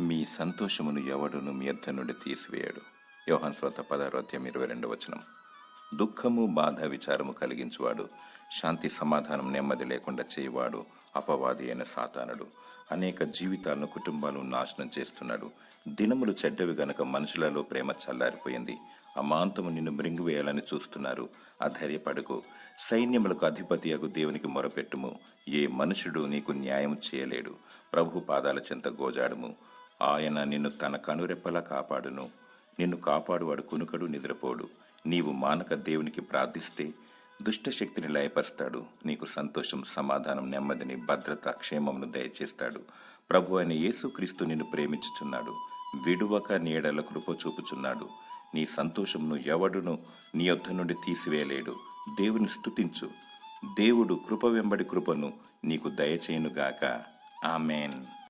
మీ సంతోషమును ఎవడును మీ అద్దె నుండి తీసివేయడు. యోహన్ శ్రోత పదారోధ్యం ఇరవై రెండు వచనం. దుఃఖము బాధ విచారము కలిగించువాడు శాంతి సమాధానం నెమ్మది లేకుండా చేయవాడు అపవాది అయిన సాతానుడు. అనేక జీవితాలను కుటుంబాలను నాశనం చేస్తున్నాడు. దినములు చెడ్డవి గనక మనుషులలో ప్రేమ చల్లారిపోయింది. అమాంతము నిన్ను మృంగివేయాలని చూస్తున్నారు. అధైర్యపడుకు. సైన్యములకు అధిపతి అగు దేవునికి మొరపెట్టుము. ఏ మనుషుడు నీకు న్యాయం చేయలేడు. ప్రభు పాదాల చెంత గోజాడము. ఆయన నిన్ను తన కనురెప్పలా కాపాడును. నిన్ను కాపాడువాడు కునుకడు నిద్రపోడు. నీవు మానక దేవునికి ప్రార్థిస్తే దుష్ట శక్తిని లయపరుస్తాడు. నీకు సంతోషం సమాధానం నెమ్మదిని భద్రత క్షేమమును దయచేస్తాడు. ప్రభు అయిన యేసుక్రీస్తు నిన్ను ప్రేమించుచున్నాడు. విడువక నీడల కృప చూపుచున్నాడు. నీ సంతోషంను ఎవడును నీ యొద్ద నుండి తీసివేయలేడు. దేవుని స్తుతించు. దేవుడు కృప వెంబడి కృపను నీకు దయచేయునుగాక. ఆమెన్.